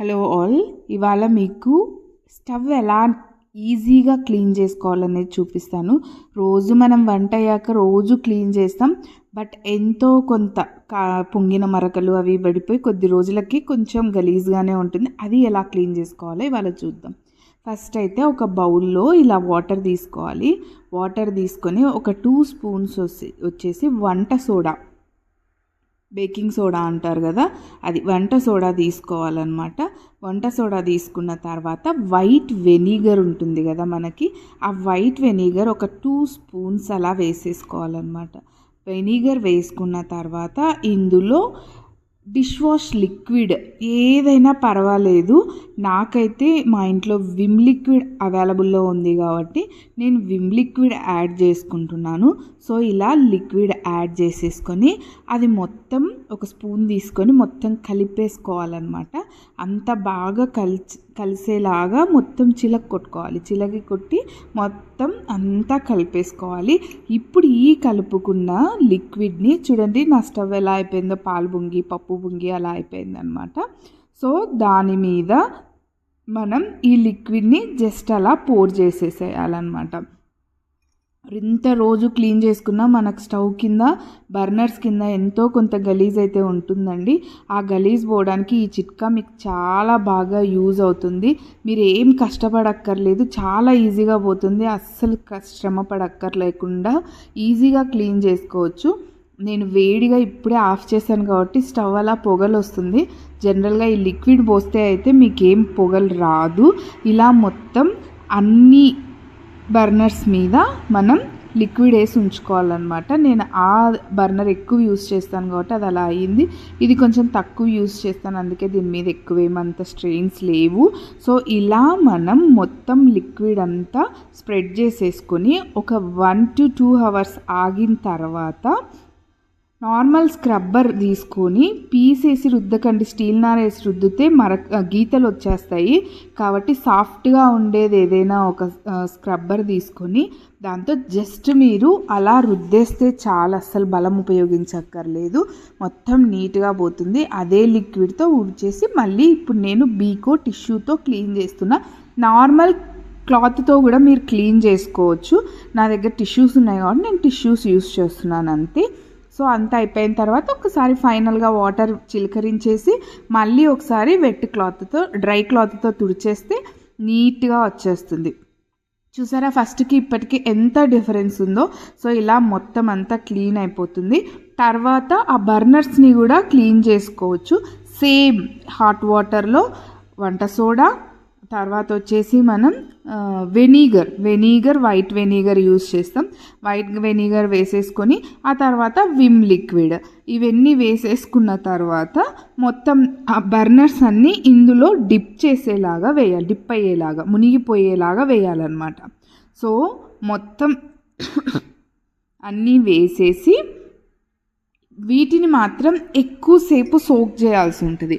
Hello all ఇవాళ మీకు stove ఎలా ఈజీగా క్లీన్ చేసుకోవాలనేది చూపిస్తాను. రోజు మనం వంట అయ్యాక రోజు క్లీన్ చేస్తాం. బట్ ఎంతో కొంత కా పొంగిన మరకలు అవి పడిపోయి కొద్ది రోజులకి కొంచెం గలీజ్గానే ఉంటుంది. అది ఎలా క్లీన్ చేసుకోవాలో ఇవాళ చూద్దాం. ఫస్ట్ అయితే ఒక బౌల్లో ఇలా వాటర్ తీసుకోవాలి. వాటర్ తీసుకొని ఒక టూ స్పూన్స్ వచ్చి వచ్చేసి వంట సోడా. బేకింగ్ సోడా అంటారు కదా అది వంట సోడా తీసుకోవాలన్నమాట. వంట సోడా తీసుకున్న తర్వాత వైట్ వెనిగర్ ఉంటుంది కదా మనకి ఆ వైట్ వెనిగర్ ఒక టూ స్పూన్స్ అలా వేసేసుకోవాలన్నమాట. వెనిగర్ వేసుకున్న తర్వాత ఇందులో డిష్ వాష్ లిక్విడ్ ఏదైనా పర్వాలేదు. నాకైతే మా ఇంట్లో విమ్ లిక్విడ్ అవైలబుల్లో ఉంది కాబట్టి నేను విమ్ లిక్విడ్ యాడ్ చేసుకుంటున్నాను. సో ఇలా లిక్విడ్ యాడ్ చేసేసుకొని అది మొత్తం ఒక స్పూన్ తీసుకొని మొత్తం కలిపేసుకోవాలన్నమాట. అంత బాగా కలిసి కలిసేలాగా మొత్తం చిలక కొట్టుకోవాలి. చిలకి కొట్టి మొత్తం అంతా కలిపేసుకోవాలి. ఇప్పుడు ఈ కలుపుకున్న లిక్విడ్ని చూడండి నా స్టవ్ ఎలా అయిపోయిందో పాలు బుంగి పప్పు బుంగి అలా అయిపోయిందనమాట సో దాని మీద మనం ఈ లిక్విడ్ని జస్ట్ అలా పోర్ చేసేసేయాలన్నమాట. ఇంత రోజు క్లీన్ చేసుకున్నా మనకు స్టవ్ కింద బర్నర్స్ కింద ఎంతో కొంత గలీజ్ అయితే ఉంటుందండి. ఆ గలీజ్ పోవడానికి ఈ చిట్కా మీకు చాలా బాగా యూజ్ అవుతుంది. మీరు ఏం కష్టపడక్కర్లేదు చాలా ఈజీగా పోతుంది. అస్సలు శ్రమ పడక్కర్లేకుండా ఈజీగా క్లీన్ చేసుకోవచ్చు. నేను వేడిగా ఇప్పుడే ఆఫ్ చేశాను కాబట్టి స్టవ్ అలా పొగలు వస్తుంది జనరల్గా ఈ లిక్విడ్ పోస్తే అయితే మీకేం పొగలు రాదు. ఇలా మొత్తం అన్నీ బర్నర్స్ మీద మనం లిక్విడ్ వేసి ఉంచుకోవాలన్నమాట. నేను ఆ బర్నర్ ఎక్కువ యూస్ చేస్తాను కాబట్టి అది అలా అయ్యింది ఇది కొంచెం తక్కువ యూస్ చేస్తాను. అందుకే దీని మీద ఎక్కువ ఏమంత స్ట్రెయిన్స్ లేవు. సో ఇలా మనం మొత్తం లిక్విడ్ అంతా స్ప్రెడ్ చేసేసుకొని ఒక వన్ టు టూ అవర్స్ ఆగిన తర్వాత నార్మల్ స్క్రబ్బర్ తీసుకొని పీసేసి రుద్దకండి. స్టీల్ నార వేసి రుద్దితే మర గీతలు వచ్చేస్తాయి. కాబట్టి సాఫ్ట్గా ఉండేది ఏదైనా ఒక స్క్రబ్బర్ తీసుకొని దాంతో జస్ట్ మీరు అలా రుద్దేస్తే చాలా అస్సలు బలం ఉపయోగించక్కర్లేదు. మొత్తం నీట్గా పోతుంది. అదే లిక్విడ్తో ఉడిచేసి మళ్ళీ ఇప్పుడు నేను బీకో టిష్యూతో క్లీన్ చేస్తున్నా నార్మల్ క్లాత్తో కూడా మీరు క్లీన్ చేసుకోవచ్చు. నా దగ్గర టిష్యూస్ ఉన్నాయి కాబట్టి నేను టిష్యూస్ యూస్ చేస్తున్నాను అంతే. సో అంతా అయిపోయిన తర్వాత ఒకసారి ఫైనల్గా వాటర్ చిలకరించేసి మళ్ళీ ఒకసారి వెట్ క్లాత్తో డ్రై క్లాత్తో తుడిచేస్తే నీట్గా వచ్చేస్తుంది. చూసారా ఫస్ట్కి ఇప్పటికి ఎంత డిఫరెన్స్ ఉందో? సో ఇలా మొత్తం అంతా క్లీన్ అయిపోతుంది. తర్వాత ఆ బర్నర్స్ని కూడా క్లీన్ చేసుకోవచ్చు. సేమ్ హాట్ వాటర్లో వంట సోడా తర్వాత వచ్చేసి మనం vinegar vinegar white vinegar use చేస్తాం. వైట్ వెనిగర్ వేసేసుకొని ఆ తర్వాత విమ్ లిక్విడ్. ఇవన్నీ వేసేసుకున్న తర్వాత మొత్తం ఆ బర్నర్స్ అన్నీ ఇందులో డిప్ చేసేలాగా వేయాలి డిప్ అయ్యేలాగా మునిగిపోయేలాగా వేయాలన్నమాట. సో మొత్తం అన్నీ వేసేసి వీటిని మాత్రం ఎక్కువసేపు సోక్ చేయాల్సి ఉంటుంది.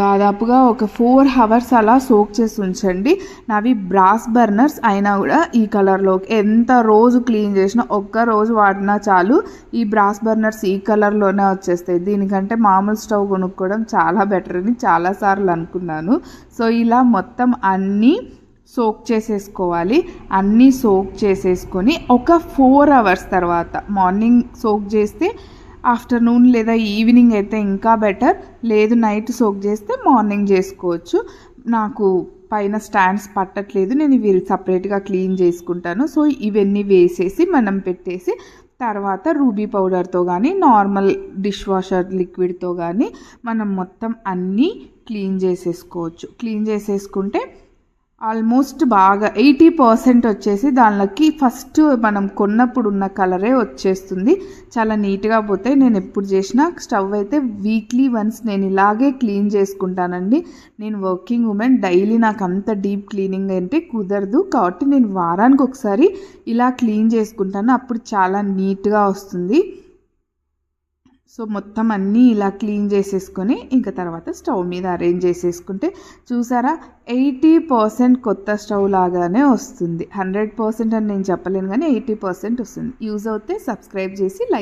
దాదాపుగా ఒక ఫోర్ అవర్స్ అలా సోక్ చేసి ఉంచండి. నావి బ్రాస్ బర్నర్స్ అయినా కూడా ఈ కలర్లో ఎంత రోజు క్లీన్ చేసినా ఒక్క రోజు వాడినా చాలు ఈ బ్రాస్ బర్నర్స్ ఈ కలర్లోనే వచ్చేస్తాయి. దీనికంటే మామూలు స్టవ్ కొనుక్కోవడం చాలా బెటర్ అని చాలాసార్లు అనుకున్నాను. సో ఇలా మొత్తం అన్నీ సోక్ చేసేసుకోవాలి. అన్నీ సోక్ చేసేసుకొని ఒక ఫోర్ అవర్స్ తర్వాత మార్నింగ్ సోక్ చేస్తే ఆఫ్టర్నూన్ లేదా ఈవినింగ్ అయితే ఇంకా బెటర్. లేదు నైట్ సోక్ చేస్తే మార్నింగ్ చేసుకోవచ్చు. నాకు పైన స్టాండ్స్ పట్టట్లేదు. నేను ఇవి సపరేట్గా క్లీన్ చేసుకుంటాను. సో ఇవన్నీ వేసేసి మనం పెట్టేసి తర్వాత రూబీ పౌడర్తో కానీ నార్మల్ డిష్ వాషర్ లిక్విడ్తో కానీ మనం మొత్తం అన్నీ క్లీన్ చేసేసుకోవచ్చు. క్లీన్ చేసేసుకుంటే ఆల్మోస్ట్ బాగా ఎయిటీ పర్సెంట్ వచ్చేసి దానిలోకి ఫస్ట్ మనం కొన్నప్పుడు ఉన్న కలరే వచ్చేస్తుంది. చాలా నీట్గా పోతే నేను ఎప్పుడు చేసినా స్టవ్ అయితే వీక్లీ వన్స్ నేను ఇలాగే క్లీన్ చేసుకుంటానండి. నేను వర్కింగ్ ఉమెన్. డైలీ నాకు అంత డీప్ క్లీనింగ్ అంటే కుదరదు. కాబట్టి నేను వారానికి ఒకసారి ఇలా క్లీన్ చేసుకుంటాను. అప్పుడు చాలా నీట్గా వస్తుంది. సో మొత్తం అన్నీ ఇలా క్లీన్ చేసేసుకొని ఇంకా తర్వాత స్టవ్ మీద అరేంజ్ చేసేసుకుంటే చూసారా ఎయిటీ పర్సెంట్ కొత్త స్టవ్ లాగానే వస్తుంది. హండ్రెడ్ పర్సెంట్ అని నేను చెప్పలేను కానీ ఎయిటీ పర్సెంట్ వస్తుంది. యూజ్ అవుతే సబ్స్క్రైబ్ చేసి లైక్